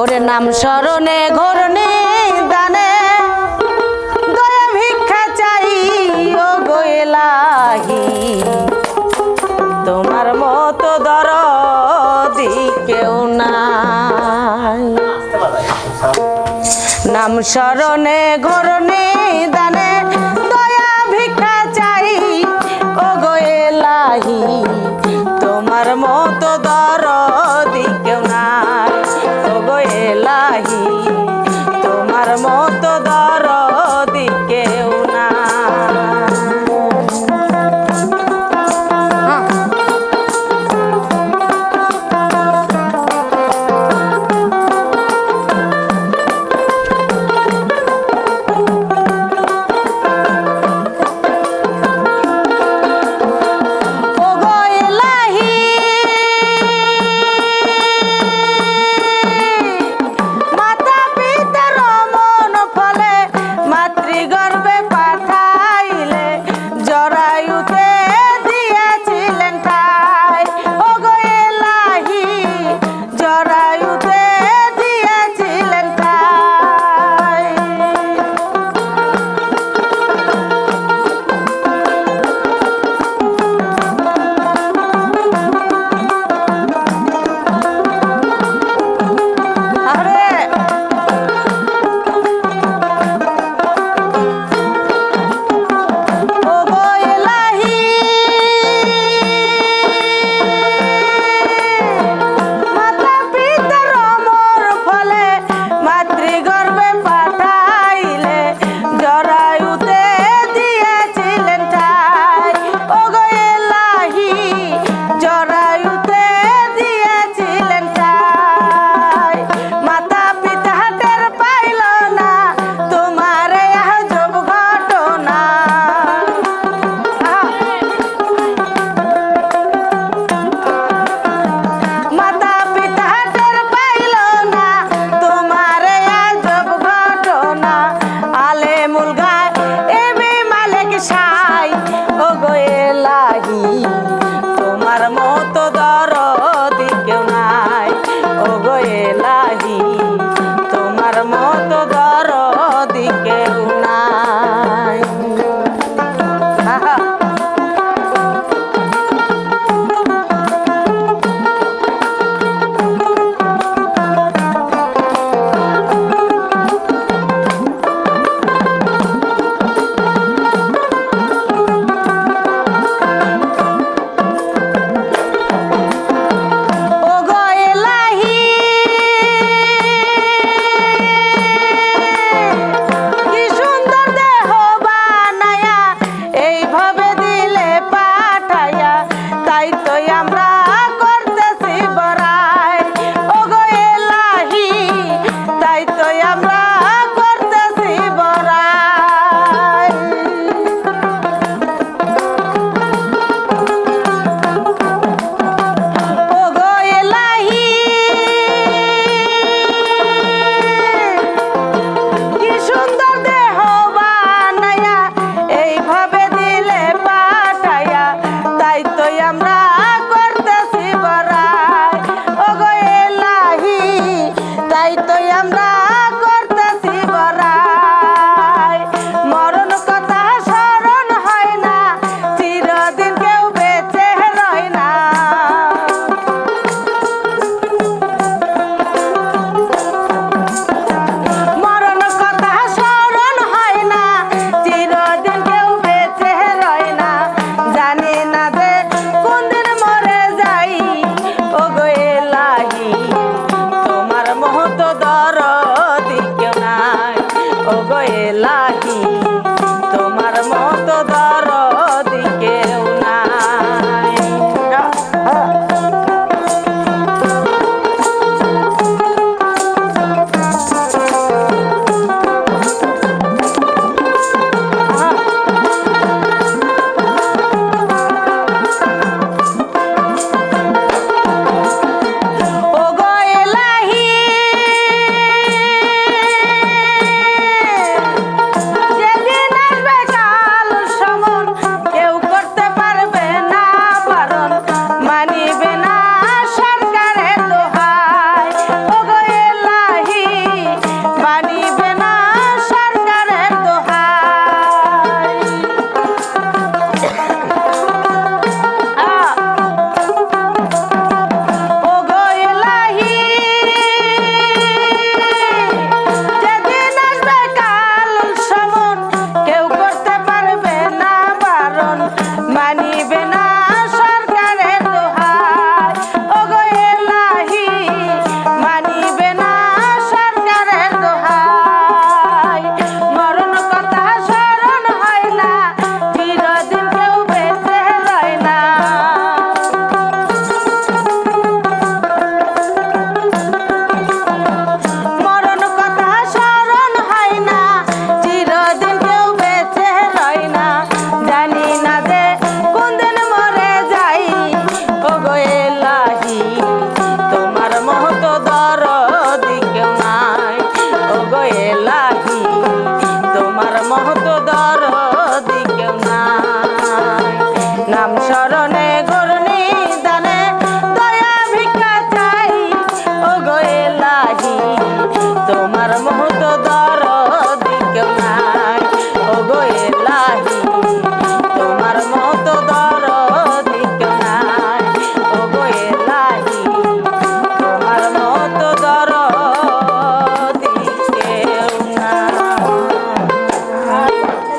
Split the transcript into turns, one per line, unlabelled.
ওরে নাম স্মরণে, ঘরণে, দানে। দয়া ভিক্ষা চাই ও গোয়েলাহি তোমার মতো দর কেউ নাই। নাম স্মরণে, ঘরণে, দানে। দয়া ভিক্ষা চাই ও গোয়েলাহি তোমার মতো দর